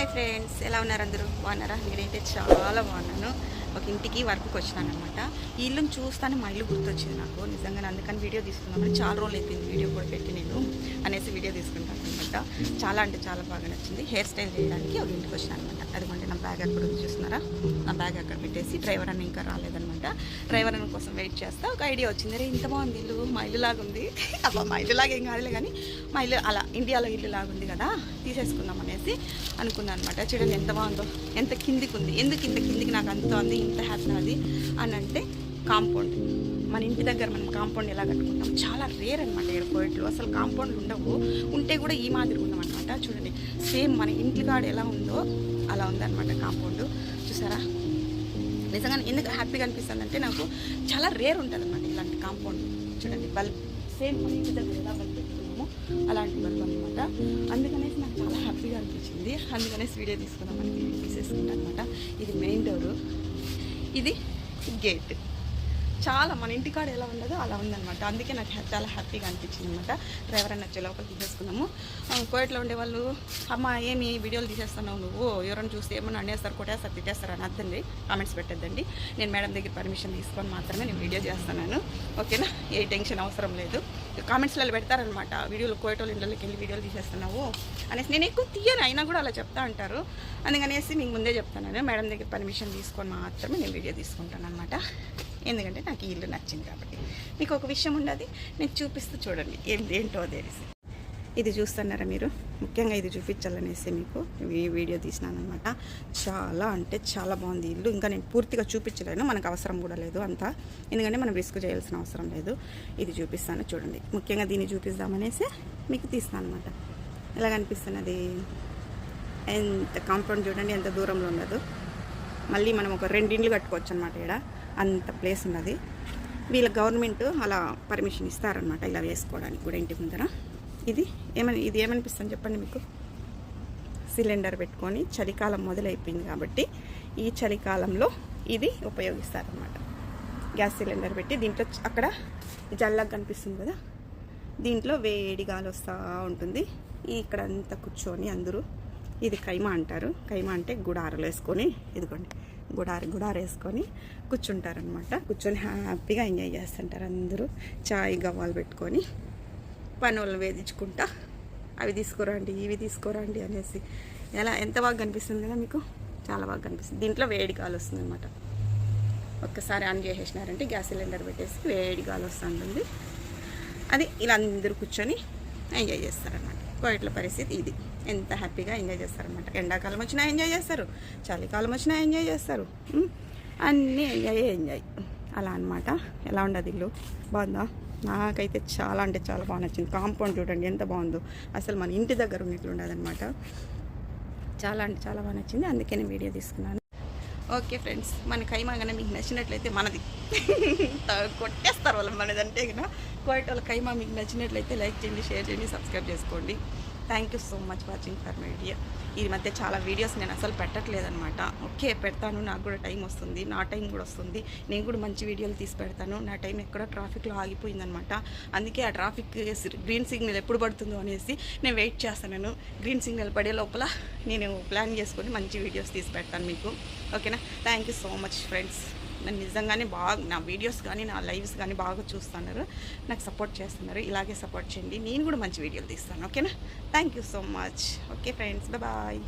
Hi friends ఎలా ఉన్నారు అందరూ? బాగున్నారా? నేనైతే చాలా బాగున్నాను. ఒక ఇంటికి వర్క్కి వచ్చినాను అనమాట ఈ ఇల్లుని చూస్తానే మా ఇల్లు గుర్తొచ్చింది నాకు. నిజంగా అందుకని వీడియో తీసుకున్నాను చాలా రోజులు అయిపోయింది వీడియో కూడా పెట్టి నేను. అనమాట చాలా అంటే చాలా బాగా నచ్చింది. హెయిర్ స్టైల్ చేయడానికి ఒక ఇంటికి వచ్చాను అనమాట అదిగోండి నా బ్యాగ్ అక్కడ ఉంది చూస్తున్నారా? నా బ్యాగ్ అక్కడ పెట్టేసి డ్రైవర్ అని ఇంకా రాలేదనమాట డ్రైవర్ అని కోసం వెయిట్ చేస్తా. ఒక ఐడియా వచ్చింది. రే ఇంత బాగుంది ఇల్లు. మా ఇల్లు లాగా ఉంది అబ్బా మా ఇల్లు లాగా ఏం కాదులే కానీ మా ఇల్లు అలా ఇండియాలో ఇల్లు లాగా ఉంది కదా తీసేసుకుందాం అనేసి అనుకున్నాను అనమాట చూడండి ఎంత బాగుందో ఎంత కిందికి ఉంది ఎందుకు ఇంత కిందికి నాకు అంత ఉంది ఇంత హ్యాపీ అది అని అంటే కాంపౌండ్. మన ఇంటి దగ్గర మనం కాంపౌండ్ ఎలా కట్టుకుంటాం చాలా రేర్ అనమాట ఇక్కడ అసలు కాంపౌండ్లు ఉండవు. ఉంటే కూడా ఈ మాదిరి ఉన్నామన్నమాట చూడండి సేమ్ మన ఇంటి కాడ ఎలా ఉందో అలా ఉందన్నమాట కాంపౌండ్. చూసారా? నిజంగా ఎందుకు హ్యాపీగా అనిపిస్తుంది అంటే నాకు చాలా రేర్ ఉంటుంది అనమాట ఇలాంటి కాంపౌండ్. చూడండి బల్బ్. సేమ్ మన ఇంటి దగ్గర ఎలా బల్బ్ పెట్టుకున్నాము అలాంటి బల్బ్ అనమాట అందుకనేసి నాకు చాలా హ్యాపీగా అనిపించింది. అందుకనేసి వీడియో తీసుకుందామని వీడియో తీసేసుకుంటాను అనమాట ఇది మెయిన్ డోరు. ఇది గేట్. చాలా మన ఇంటికాడ ఎలా ఉండదో అలా ఉందనమాట అందుకే నాకు చాలా హ్యాపీగా అనిపించింది అనమాట డ్రైవర్ అని వచ్చే లోపల తీసేసుకున్నాము. ఆ, కోయట్లో ఉండేవాళ్ళు అమ్మ ఏమి వీడియోలు తీసేస్తున్నావు నువ్వు? ఎవరైనా చూస్తే ఏమన్నా అనేస్తారు కొట్టేస్తారు తిట్టేస్తారు అని అర్థండి కామెంట్స్ పెట్టద్దండి. నేను మేడం దగ్గర పర్మిషన్ తీసుకొని మాత్రమే నేను వీడియో చేస్తున్నాను. ఓకేనా? ఏ టెన్షన్ అవసరం లేదు. కామెంట్స్లలో పెడతారనమాట వీడియోలు కోయటోళ్ళు ఇంట్లోకి వెళ్ళి వీడియోలు తీసేస్తున్నావు అనేసి. నేను ఎక్కువ తీయను అయినా కూడా అలా చెప్తా అంటారు. అందుకనేసి మీకు ముందే చెప్తాను మేడం దగ్గర పర్మిషన్ తీసుకొని మాత్రమే నేను వీడియో తీసుకుంటాను అనమాట ఎందుకంటే నాకు ఈ ఇల్లు నచ్చింది కాబట్టి. మీకు ఒక విషయం ఉండదు నేను చూపిస్తూ చూడండి. ఏం ఏంటో తెలిసి ఇది చూస్తున్నారా మీరు? ముఖ్యంగా ఇది చూపించాలనేసి మీకు ఈ వీడియో తీసినాను అనమాట చాలా అంటే చాలా బాగుంది ఇల్లు. ఇంకా నేను పూర్తిగా చూపించలేను మనకు అవసరం కూడా లేదు అంతా. ఎందుకంటే మనం రిస్క్ చేయాల్సిన అవసరం లేదు. ఇది చూపిస్తాను చూడండి. ముఖ్యంగా దీన్ని చూపిద్దామనేసి మీకు తీస్తాను అనమాట ఎలా కనిపిస్తున్నది? ఎంత కాంపౌండ్ చూడండి ఎంత దూరంలో ఉండదు మళ్ళీ మనం ఒక రెండిండ్లు కట్టుకోవచ్చు అనమాట ఇక్కడ అంత ప్లేస్ ఉన్నది. వీళ్ళ గవర్నమెంట్ అలా పర్మిషన్ ఇస్తారనమాట ఇలా వేసుకోవడానికి కూడా ఇంటి ముందర. ఇది ఏమని ఇది ఏమనిపిస్తుంది చెప్పండి మీకు? సిలిండర్ పెట్టుకొని చలికాలం మొదలైపోయింది కాబట్టి ఈ చలికాలంలో ఇది ఉపయోగిస్తారనమాట గ్యాస్ సిలిండర్ పెట్టి దీంట్లో అక్కడ జల్లగా కనిపిస్తుంది కదా? దీంట్లో వేడి గాలి వస్తూ ఉంటుంది. ఇక్కడ అంతా కూర్చొని అందరూ ఇది కైమా అంటారు. కైమా అంటే గుడారలు వేసుకొని ఇదిగోండి గుడారి గుడారేసుకొని కూర్చుంటారనమాట కూర్చొని హ్యాపీగా ఎంజాయ్ చేస్తుంటారు అందరూ. చాయ్ గవ్వాలు పెట్టుకొని పనులు వేధించుకుంటా అవి తీసుకురండి ఇవి తీసుకురండి అనేసి. ఎలా ఎంత బాగా కనిపిస్తుంది కదా మీకు? చాలా బాగా కనిపిస్తుంది. దీంట్లో వేడి గాలి వస్తుంది అనమాట ఒక్కసారి ఆన్ చేసేసినారంటే గ్యాస్ సిలిండర్ పెట్టేసి వేడి గాలి వస్తుంది అది ఇలా అందరూ కూర్చొని ఎంజాయ్ చేస్తారనమాట కోయిట్ల పరిస్థితి ఇది. ఎంత హ్యాపీగా ఎంజాయ్ చేస్తారనమాట ఎండాకాలం వచ్చినా ఎంజాయ్ చేస్తారు చలికాలం వచ్చినా ఎంజాయ్ చేస్తారు అన్నీ ఎంజాయ్ ఎంజాయ్. అలా అనమాట ఎలా ఉండదు ఇల్లు? బాగుందా? నాకైతే చాలా అంటే చాలా బాగా నచ్చింది. కాంపౌండ్ చూడండి ఎంత బాగుందో. అసలు మన ఇంటి దగ్గర ఉన్నట్లు ఉండదనమాట చాలా అంటే చాలా బాగా నచ్చింది. అందుకే నేను వీడియో తీసుకున్నాను. ఓకే ఫ్రెండ్స్ మన కైమా మీకు నచ్చినట్లయితే మనది. త- కొట్టేస్తారు వాళ్ళు మనది అంటే కదా కోయట వాళ్ళ కైమా మీకు నచ్చినట్లయితే లైక్ చేయండి షేర్ చేయండి సబ్స్క్రైబ్ చేసుకోండి. Thank you so much watching for my video ఈ మధ్య చాలా వీడియోస్ నేను అసలు పెట్టట్లేదనమాట ఓకే పెడతాను. నాకు కూడా టైం వస్తుంది. నా టైం కూడా వస్తుంది. నేను కూడా మంచి వీడియోలు తీసి పెడతాను. నా టైం ఎక్కడో ట్రాఫిక్లో ఆగిపోయిందనమాట అందుకే ఆ ట్రాఫిక్ గ్రీన్ సిగ్నల్ ఎప్పుడు పడుతుందో అనేసి నేను వెయిట్ చేస్తాను. గ్రీన్ సిగ్నల్ పడే లోపల నేను ప్లాన్ చేసుకొని మంచి వీడియోస్ తీసి పెడతాను మీకు. ఓకేనా thank you so much friends నిజంగానే బాగా నా వీడియోస్ కానీ నా లైవ్స్ కానీ బాగా చూస్తున్నారు. నాకు సపోర్ట్ చేస్తున్నారు. ఇలాగే సపోర్ట్ చేయండి. నేను కూడా మంచి వీడియోలు తీస్తాను. ఓకేనా? Thank you so much okay friends bye